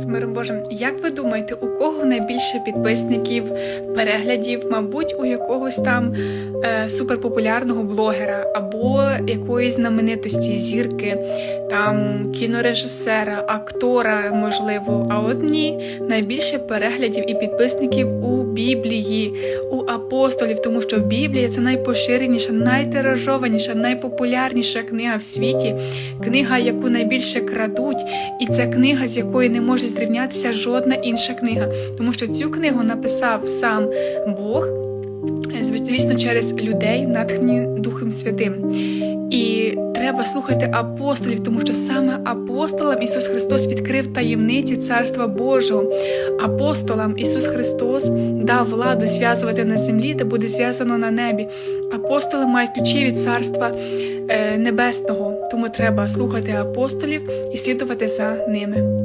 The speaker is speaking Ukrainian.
З миром Божим, як ви думаєте, у кого найбільше підписників, переглядів, мабуть, у якогось там е, суперпопулярного блогера або якоїсь знаменитості, зірки, там кінорежисера, актора, можливо. А от ні, найбільше переглядів і підписників у Біблії, у апостолів, тому що Біблія це найпоширеніша, найтиражованіша, найпопулярніша книга в світі, книга, яку найбільше крадуть, і це книга, з якою не може зрівнятися жодна інша книга, тому що цю книгу написав сам Бог, звісно, через людей, натхнені Духом Святим. І треба слухати апостолів, тому що саме апостолам Ісус Христос відкрив таємниці Царства Божого. Апостолам Ісус Христос дав владу зв'язувати на землі, та буде зв'язано на небі. Апостоли мають ключі від Царства е, Небесного, тому треба слухати апостолів і слідувати за ними.